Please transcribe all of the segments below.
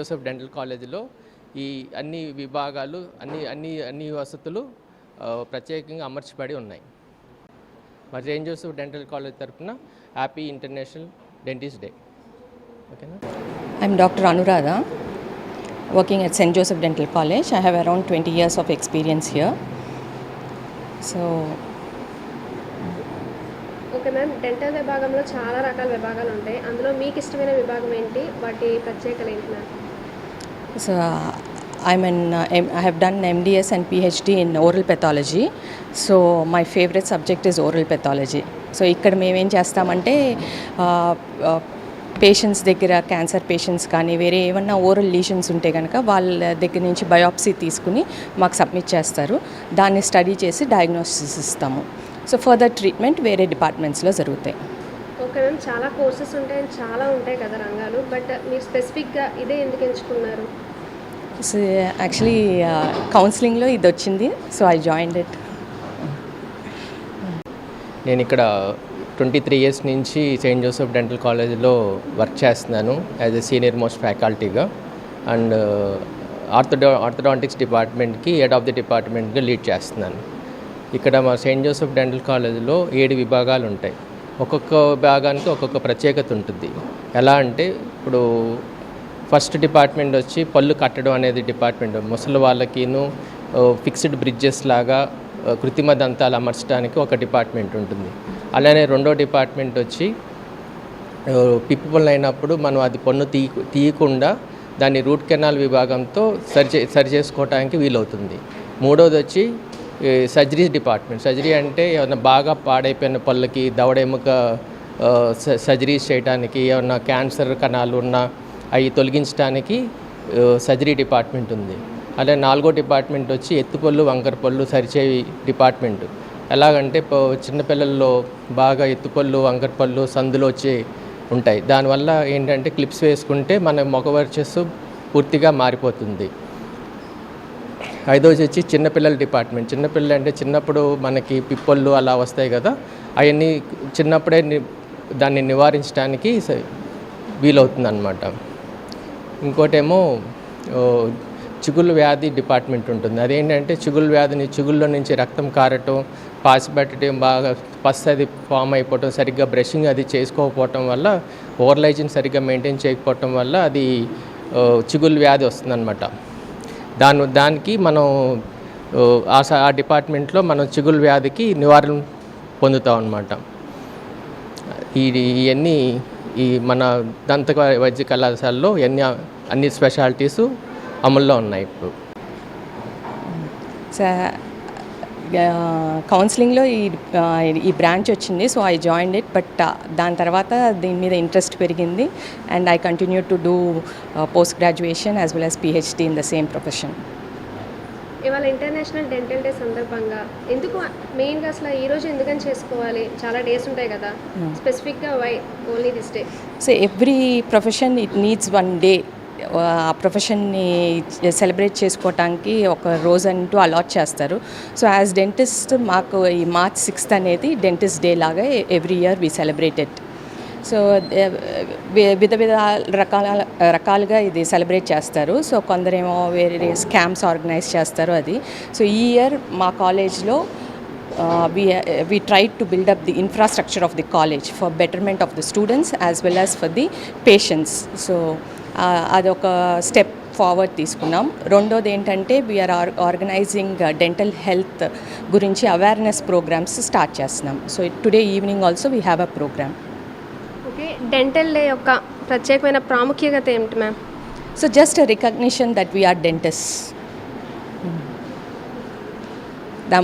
Joseph dental కాలేజీలో ఈ అన్ని విభాగాలు అన్ని అన్ని అన్ని వసతులు ప్రత్యేకంగా అమర్చబడి ఉన్నాయి మరి సెయింట్ జోసెఫ్ డెంటల్ కాలేజ్ తరఫున హ్యాపీ ఇంటర్నేషనల్ డెంటిస్ట్ డే ఓకేనా I'm Dr. Anuradha, working at St. Joseph Dental College. I have around 20 years of experience here. So, okay ma'am dental విభాగంలో చాలా రకాల విభాగాలు ఉంటాయి అందులో మీకు ఇష్టమైన విభాగం ఏంటి వాటి ప్రత్యేకతలు ఏంటి ma'am so I I'm an, uh, M- I have done MDS and PhD in oral pathology. So, my favorite subject is oral pathology. So ఇక్కడ మేమేం చేస్తామంటే పేషెంట్స్ దగ్గర క్యాన్సర్ పేషెంట్స్ కానీ వేరే ఏమన్నా ఓరల్ లీషన్స్ ఉంటే కనుక వాళ్ళ దగ్గర నుంచి బయోప్సీ తీసుకుని మాకు సబ్మిట్ చేస్తారు దాన్ని స్టడీ చేసి డయాగ్నోసిస్ ఇస్తాము సో ఫర్దర్ ట్రీట్మెంట్ వేరే డిపార్ట్మెంట్స్లో జరుగుతాయి ఓకే మ్యామ్ చాలా కోర్సెస్ ఉంటాయి చాలా ఉంటాయి కదా రంగాలు. బట్ మీరు స్పెసిఫిక్గా ఇదే ఎందుకు ఎంచుకున్నారు? సో యాక్చువల్లీ కౌన్సిలింగ్లో ఇది వచ్చింది. So I join it. నేను ఇక్కడ ట్వంటీ త్రీ ఇయర్స్ నుంచి సెయింట్ జోసెఫ్ డెంటల్ కాలేజీలో వర్క్ చేస్తున్నాను యాజ్ ఎ సీనియర్ మోస్ట్ ఫ్యాకల్టీగా. అండ్ ఆర్థోడో ఆర్థోడాంటిక్స్ డిపార్ట్మెంట్కి హెడ్ ఆఫ్ ది డిపార్ట్మెంట్గా లీడ్ చేస్తున్నాను. ఇక్కడ మా సెయింట్ జోసెఫ్ డెంటల్ కాలేజీలో ఏడు విభాగాలు ఉంటాయి. ఒక్కొక్క విభాగానికి ఒక్కొక్క ప్రత్యేకత ఉంటుంది. ఎలా అంటే ఇప్పుడు ఫస్ట్ డిపార్ట్మెంట్ వచ్చి పళ్ళు కట్టడం అనేది డిపార్ట్మెంట్. ముసలి వాళ్ళకిను ఫిక్స్డ్ బ్రిడ్జెస్ లాగా కృత్రిమ దంతాలు అమర్చడానికి ఒక డిపార్ట్మెంట్ ఉంటుంది. అలానే రెండో డిపార్ట్మెంట్ వచ్చి ఆ, అయినప్పుడు మనం అది పన్ను తీ తీయకుండా దాన్ని రూట్ కెనాల్ విభాగంతో సరిచే సరి చేసుకోవడానికి వీలవుతుంది. మూడోది వచ్చి సర్జరీ డిపార్ట్మెంట్. సర్జరీ అంటే ఏమైనా బాగా పాడైపోయిన పళ్ళకి దవడ ఎముక స- సర్జరీస్ చేయడానికి ఏమన్నా క్యాన్సర్ కణాలు ఉన్నా అవి తొలగించడానికి సర్జరీ డిపార్ట్మెంట్ ఉంది. అలాగే నాలుగో డిపార్ట్మెంట్ వచ్చి ఎత్తుపళ్ళు వంకర పళ్ళు సరిచే డిపార్ట్మెంట్. ఎలాగంటే ప- చిన్నపిల్లల్లో బాగా ఎత్తుపళ్ళు వంకర పళ్ళు సందులు వచ్చి ఉంటాయి. దానివల్ల ఏంటంటే క్లిప్స్ వేసుకుంటే మన మొగ వర్చస్సు పూర్తిగా మారిపోతుంది. ఐదోది వచ్చి చిన్నపిల్లల డిపార్ట్మెంట్. చిన్నపిల్లలు అంటే చిన్నప్పుడు మనకి పిప్పళ్ళు అలా వస్తాయి కదా అవన్నీ చిన్నప్పుడే దాన్ని నివారించడానికి వీలవుతుందన్నమాట. ఇంకోటేమో చిగుళ్ళ చిగుళ్ళు వ్యాధి డిపార్ట్మెంట్ ఉంటుంది. అదేంటంటే చిగుళ్ళు వ్యాధిని చిగుళ్ళ నుంచి రక్తం కారటం పాసి పెట్టడం బాగా పస్ అది ఫామ్ అయిపోవటం సరిగ్గా బ్రషింగ్ అది చేసుకోకపోవటం వల్ల ఓవర్లైజన్ సరిగ్గా మెయింటైన్ చేయకపోవటం వల్ల అది చిగుళ్ళ చిగుళ్ళు వ్యాధి వస్తుందన్నమాట. దాని దానికి మనం ఆ స- ఆ డిపార్ట్మెంట్లో మనం చిగుళ్ళు వ్యాధికి నివారణ పొందుతాం అన్నమాట. ఈ ఇవన్నీ ఈ మన దంత వైద్య కళాశాలలో ఎన్ని అన్ని స్పెషాలిటీస్ అమల్లో ఉన్నాయి ఇప్పుడు. కౌన్సిలింగ్లో ఈ ఈ బ్రాంచ్ వచ్చింది so I join it but దాని తర్వాత దీని మీద ఇంట్రెస్ట్ పెరిగింది and I continue to do post graduation as well as PhD in the same profession ఇవాళ ఇంటర్నేషనల్ డెంటల్ డే సందర్భంగా ఎందుకు మెయిన్గా అసలు ఈ రోజు ఎందుకని చేసుకోవాలి? చాలా డేస్ ఉంటాయి కదా. స్పెసిఫిక్గా why only this day so every profession it needs one day ఆ ప్రొఫెషన్ని సెలబ్రేట్ చేసుకోవటానికి ఒక రోజు అంటూ అలాట్ చేస్తారు. సో యాజ్ డెంటిస్ట్ మాకు ఈ మార్చ్ సిక్స్త్ అనేది డెంటిస్ట్ డే లాగా every year we celebrated. So విధ విధ రకాల రకాలుగా ఇది సెలబ్రేట్ చేస్తారు. సో కొందరేమో వేరే స్కామ్స్ ఆర్గనైజ్ చేస్తారు అది. సో ఈ ఇయర్ మా కాలేజ్లో we we, uh, we tried to build up the infrastructure of the college for betterment of the students as well as for the patients. So, అదొక step forward తీసుకున్నాం. రెండోది ఏంటంటే we are organising dental health గురించి awareness programmes start చేస్తున్నాం. So today evening also we have a programme okay dental day యొక్క ప్రత్యేకమైన ప్రాముఖ్యత ఏమిటి ma'am so just recognition that we are dentist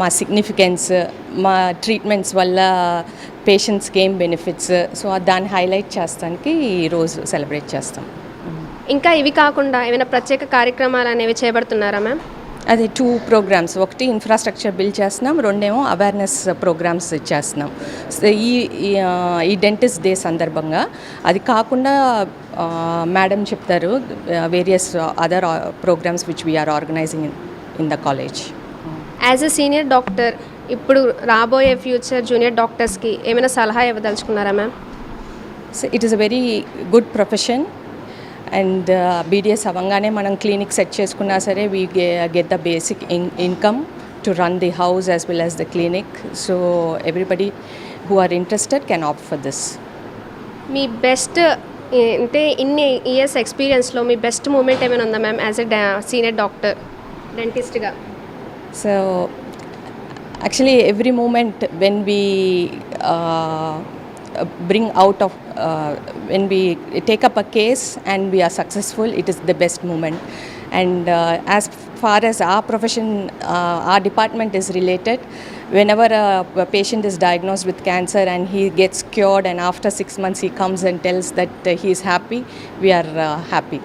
మా సిగ్నిఫికెన్స్ మా ట్రీట్మెంట్స్ వల్ల పేషెంట్స్కి ఏం బెనిఫిట్స్ సో దాన్ని హైలైట్ చేస్తానికి ఈరోజు సెలబ్రేట్ చేస్తాం. ఇంకా ఇవి కాకుండా ఏమైనా ప్రత్యేక కార్యక్రమాలు అనేవి చేపడుతున్నారా మ్యామ్? అదే టూ ప్రోగ్రామ్స్ ఒకటి ఇన్ఫ్రాస్ట్రక్చర్ బిల్డ్ చేస్తున్నాం రెండేమో అవేర్నెస్ ప్రోగ్రామ్స్ చేస్తున్నాం. సో ఈ ఈ- డెంటిస్ట్ డే సందర్భంగా అది కాకుండా మేడం చెప్తారు various other programmes which we are organising in the college as a senior doctor ఇప్పుడు రాబోయే ఫ్యూచర్ జూనియర్ డాక్టర్స్కి ఏమైనా సలహా ఇవ్వదలుచుకున్నారా ma'am? So it is a very good profession and BDS అవ్వగానే మనం క్లినిక్ సెట్ చేసుకున్నా సరే we get the basic in income to run the house as well as the clinic so everybody who are interested can opt for this me best అంటే ఇన్ని years ఎక్స్పీరియన్స్లో మీ best moment ఏమైనా ఉందా ma'am as a senior doctor డెంటిస్ట్గా So, actually, every moment when we uh, bring out of uh, when we take up a case and we are successful, it is the best moment. And uh, as far as our profession, uh, our department is related, whenever a, a patient is diagnosed with cancer and he gets cured, and after six months he comes and tells that uh, he is happy, we are uh, happy.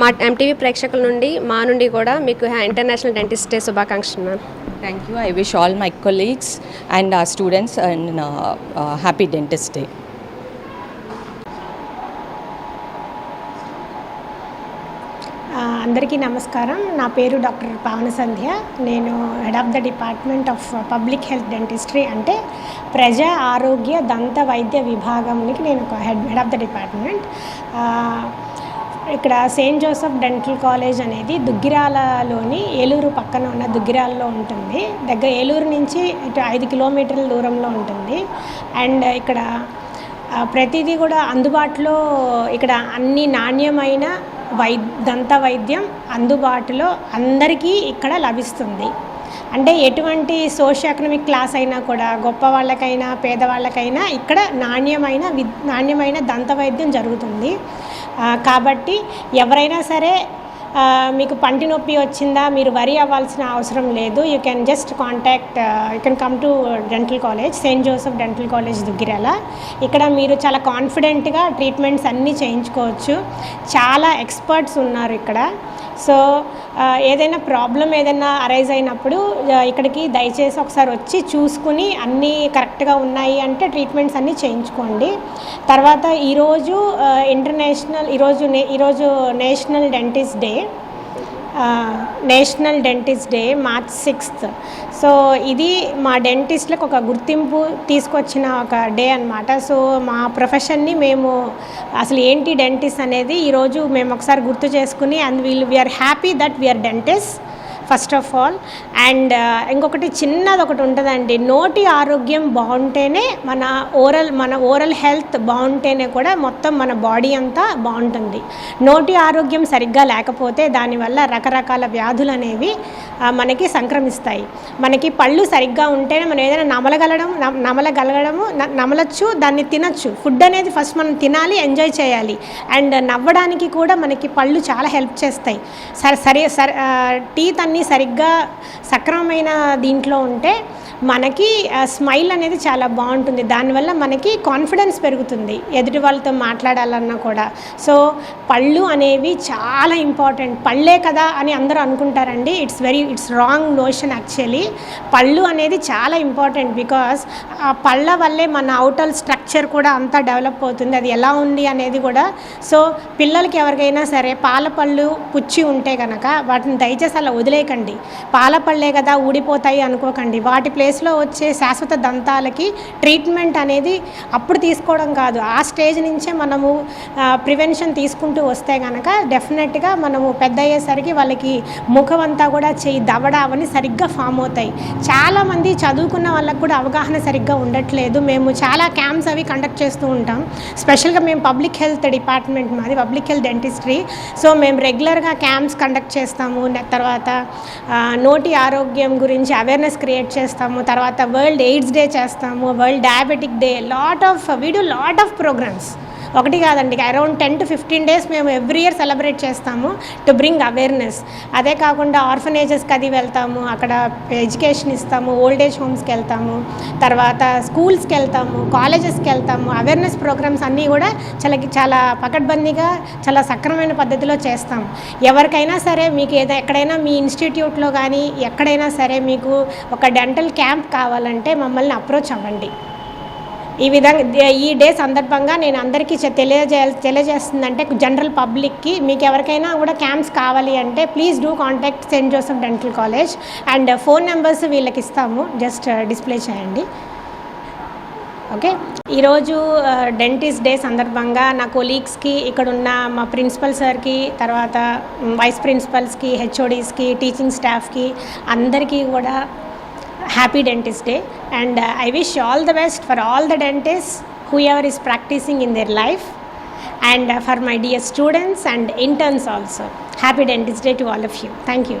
మా MTV ప్రేక్షకుల నుండి మా నుండి కూడా మీకు international dentist day శుభాకాంక్షలు ma'am Thank you. I wish all my colleagues and our students a uh, uh, happy Dentist Day. ఆ, అందరికీ నమస్కారం నా పేరు డాక్టర్ పావన సంధ్య నేను head of the department of public health dentistry అంటే ప్రజా ఆరోగ్య దంత వైద్య విభాగంకి నేను ఒక head head of the department ఇక్కడ సెయింట్ జోసెఫ్ డెంటల్ కాలేజ్ అనేది దుగ్గిరాలలోని ఏలూరు పక్కన ఉన్న దుగ్గిరాలలో ఉంటుంది. దగ్గర ఏలూరు నుంచి ఇటు ఐదు కిలోమీటర్ల దూరంలో ఉంటుంది. అండ్ ఇక్కడ ప్రతిదీ కూడా అందుబాటులో ఇక్కడ అన్ని నాణ్యమైన వై దంత వైద్యం అందుబాటులో అందరికీ ఇక్కడ లభిస్తుంది. అంటే ఎటువంటి సోషియో ఎకనామిక్ క్లాస్ అయినా కూడా గొప్ప వాళ్ళకైనా పేదవాళ్ళకైనా ఇక్కడ నాణ్యమైన వి నాణ్యమైన దంత వైద్యం జరుగుతుంది. కాబట్టి ఎవరైనా సరే మీకు పంటి నొప్పి వచ్చిందా మీరు వరి అవ్వాల్సిన అవసరం లేదు. You can just contact you can come to dental college Saint Joseph dental college Duggirala ఇక్కడ మీరు చాలా కాన్ఫిడెంట్గా ట్రీట్మెంట్స్ అన్నీ చేయించుకోవచ్చు. చాలా ఎక్స్పర్ట్స్ ఉన్నారు ఇక్కడ. సో ఏదైనా ప్రాబ్లం ఏదైనా అరైజ్ అయినప్పుడు ఇక్కడికి దయచేసి ఒకసారి వచ్చి చూసుకుని అన్నీ కరెక్ట్గా ఉన్నాయి అంటే ట్రీట్మెంట్స్ అన్నీ చేయించుకోండి. తర్వాత ఈరోజు ఇంటర్నేషనల్ ఈరోజు నే ఈరోజు national dentist day national dentist day March sixth so ఇది మా డెంటిస్ట్లకు ఒక గుర్తింపు తీసుకొచ్చిన ఒక డే అనమాట సో మా ప్రొఫెషన్ని మేము అసలు ఏంటి డెంటిస్ట్ అనేది ఈరోజు మేము ఒకసారి గుర్తు చేసుకుని and we'll we are happy that we are dentist first of all and ఇంకొకటి చిన్నది ఒకటి ఉంటుందండి. నోటి ఆరోగ్యం బాగుంటేనే మన ఓరల్ మన ఓరల్ హెల్త్ బాగుంటేనే కూడా మొత్తం మన బాడీ అంతా బాగుంటుంది. నోటి ఆరోగ్యం సరిగ్గా లేకపోతే దానివల్ల రకరకాల వ్యాధులు అనేవి మనకి సంక్రమిస్తాయి. మనకి పళ్ళు సరిగ్గా ఉంటేనే మనం ఏదైనా నమలగలడం నమలగలగడము న- నమలచ్చు దాన్ని తినచ్చు. ఫుడ్ అనేది ఫస్ట్ మనం తినాలి ఎంజాయ్ చేయాలి. అండ్ నవ్వడానికి కూడా మనకి పళ్ళు చాలా హెల్ప్ చేస్తాయి. సరే సరే సరే టీత్ అన్నీ సరిగ్గా సక్రమమైన దీంట్లో ఉంటే మనకి స్మైల్ అనేది చాలా బాగుంటుంది. దానివల్ల మనకి కాన్ఫిడెన్స్ పెరుగుతుంది ఎదుటి వాళ్ళతో మాట్లాడాలన్నా కూడా. సో పళ్ళు అనేవి చాలా ఇంపార్టెంట్. పళ్ళే కదా అని అందరూ అనుకుంటారండి. It's very it's wrong notion actually పళ్ళు అనేది చాలా ఇంపార్టెంట్ బికాస్ ఆ పళ్ళ వల్లే మన అవుటల్ స్ట్రక్చర్ కూడా అంతా డెవలప్ అవుతుంది. అది ఎలా ఉంది అనేది కూడా. సో పిల్లలకి ఎవరికైనా సరే పాల పళ్ళు పుచ్చి ఉంటే కనుక వాటిని దయచేసి అలా వదిలేయకండి. పాల పాలపళ్ళే కదా ఊడిపోతాయి అనుకోకండి. వాటి ప్లేస్లో వచ్చే శాశ్వత దంతాలకి ట్రీట్మెంట్ అనేది అప్పుడు తీసుకోవడం కాదు. ఆ స్టేజ్ నుంచే మనము ప్రివెన్షన్ తీసుకుంటూ వస్తే కనుక డెఫినెట్గా మనము పెద్ద అయ్యేసరికి వాళ్ళకి ముఖం అంతా కూడా చెయ్యి దవడ అవన్నీ సరిగ్గా ఫామ్ అవుతాయి. చాలామంది చదువుకున్న వాళ్ళకు కూడా అవగాహన సరిగ్గా ఉండట్లేదు. మేము చాలా క్యాంప్స్ అవి కండక్ట్ చేస్తూ ఉంటాం. స్పెషల్గా మేము పబ్లిక్ హెల్త్ డిపార్ట్మెంట్ మాది పబ్లిక్ హెల్త్ డెంటిస్ట్రీ. సో మేము రెగ్యులర్గా క్యాంప్స్ కండక్ట్ చేస్తాము. తర్వాత నోటి ఆరోగ్యం గురించి అవేర్నెస్ క్రియేట్ చేస్తాము. తర్వాత వరల్డ్ ఎయిడ్స్ డే చేస్తాము. World diabetic day lot of we do lot of programmes ఒకటి కాదండి around ten to fifteen days మేము ఎవ్రీ ఇయర్ సెలబ్రేట్ చేస్తాము టు బ్రింగ్ అవేర్నెస్. అదే కాకుండా ఆర్ఫనేజెస్కి అది వెళ్తాము అక్కడ ఎడ్యుకేషన్ ఇస్తాము ఓల్డ్ ఏజ్ హోమ్స్కి వెళ్తాము తర్వాత స్కూల్స్కి వెళ్తాము కాలేజెస్కి వెళ్తాము అవేర్నెస్ ప్రోగ్రామ్స్ అన్నీ కూడా చాలా చాలా పకడ్బందీగా చాలా సక్రమైన పద్ధతిలో చేస్తాం. ఎవరికైనా సరే మీకు ఏదో ఎక్కడైనా మీ ఇన్స్టిట్యూట్లో కానీ ఎక్కడైనా సరే మీకు ఒక డెంటల్ క్యాంప్ కావాలంటే మమ్మల్ని అప్రోచ్ అవ్వండి. ఈ విధంగా ఈ డే సందర్భంగా నేను అందరికీ తెలియజే తెలియజే తెలియజేస్తుందంటే జనరల్ పబ్లిక్కి మీకు ఎవరికైనా కూడా క్యాంప్స్ కావాలి అంటే please do contact Saint Joseph dental college. And phone numbers వీళ్ళకి ఇస్తాము. జస్ట్ డిస్ప్లే చేయండి. ఓకే? ఈరోజు డెంటిస్ట్ డే సందర్భంగా నా కొలీగ్స్కి ఇక్కడ ఉన్న మా ప్రిన్సిపల్ సార్కి తర్వాత వైస్ ప్రిన్సిపల్స్కి హెచ్ఓడీస్కి టీచింగ్ స్టాఫ్కి అందరికీ కూడా happy Dentist Day and uh, I wish all the best for all the dentists, whoever is practicing in their life, and uh, for my dear students and interns also. Happy Dentist Day to all of you. Thank you.